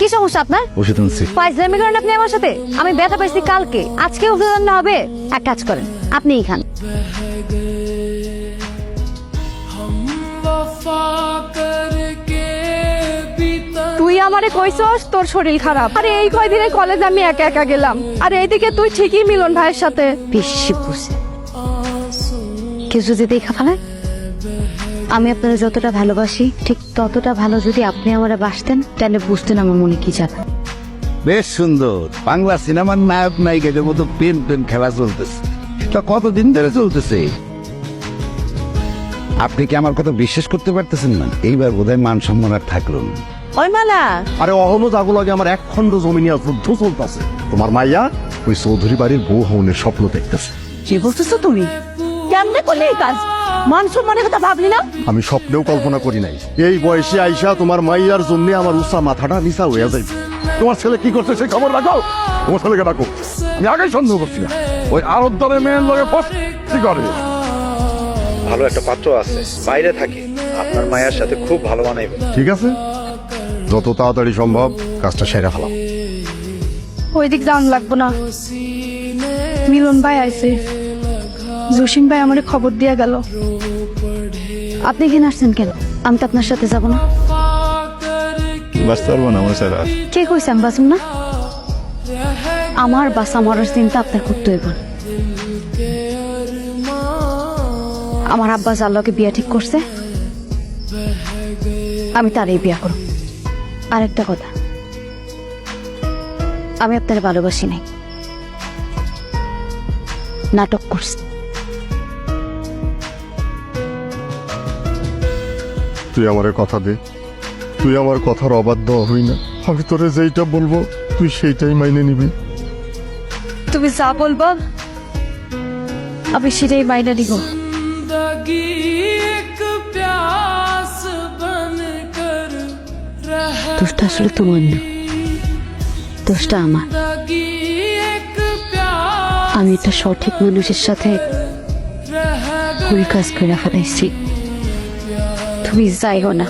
কি সমস্যা আপনার? ওষুধ আনছি পাইজলামি করেন আপনি আমার সাথে? আমি ব্যথা পাইছি কালকে। আজকে ওষুধ হবে। এক কাজ করেন আপনি খান। তুই আমারে কইছস তোর শরীর খারাপ। আরে এই কয়দিনে কলেজ আমি একা একা গেলাম। আর এইদিকে তুই ঠিকই মিলন ভাইয়ের সাথে। বেশি বুঝে। কেউ যদি দেখা ফেলে আমি আপনারা যতটা ভালোবাসি ঠিক ততটা ভালো যদি আপনি আমারে বাসতেন তাহলে বুঝতেন আমার মনে কি যাবে বেশ সুন্দর। বাংলা সিনেমার নায়ক নায়িকাদের মতো পেন পেন খেলা চলতেছে। তা কতদিন ধরে চলতেছে? আপনি কি আমার কথা বিশ্বাস করতে পারতেছেন না? এইবার বোধহয় মান সম্মান আর থাকল ওই মালা। আরে অহনো জাগো লাগে আমার এক খণ্ড জমি নিয়ে যুদ্ধ চলতেছে। তোমার মাইয়া ওই চৌধুরী বাড়ির বউ হওনের স্বপ্ন দেখতেছে। কি বলতেছো তুমি? কেমনে করলে এই কাজ? মান সম্মানের কথা ভাবলি না? আমি স্বপ্নেও কল্পনা করি নাই। এই বয়সে আইসা তোমার মাইয়ার জন্য আমার উষা মাথাটা নিচা হয়ে যায় তোমার ছেলে কি করছে সেই খবর রাখো তোমার ছেলেকে ডাকো। আমি আগেই সন্দেহ করছি না। ওই আরব মেয়ের লগে কি করে। ভালো একটা পাত্র আছে। বাইরে থাকে। আপনার মায়ের সাথে খুব ভালো মানাইবে। ঠিক আছে? যত তাড়াতাড়ি সম্ভব কাজটা সেরে ফেলাম ওই দিক যাওয়ান লাগবো না। মিলন ভাই আইছে। জসিম ভাই আমারে খবর দিয়া গেল। আপনি এখানে আসছেন কেন? আমি তো আপনার সাথে যাব না। বাঁচতে পারব না আমার স্যার কে কইছে আমি বাঁচুম না? আমার বাসা মরার চিন্তা আপনার করতে হইব আমার আব্বা জাল্লাকে বিয়া ঠিক করছে। আমি তারই বিয়া করব। আরেকটা কথা। আমি আপনার ভালোবাসি নাই। নাটক করছি। তুই আমারে কথা দে। তুই আমার কথার অবাধ্য হই না। আমি তোরে যেইটা বলব তুই সেইটাই মাইনে নিবি। তুমি যা বলব আমি সেটাই মাইনে নিব। দোষটা আসলে তোমার না দোষটা আমার। আমি একটা সঠিক মানুষের সাথে ভুল কাজ করে ফেলাইছি তুমি যাইও না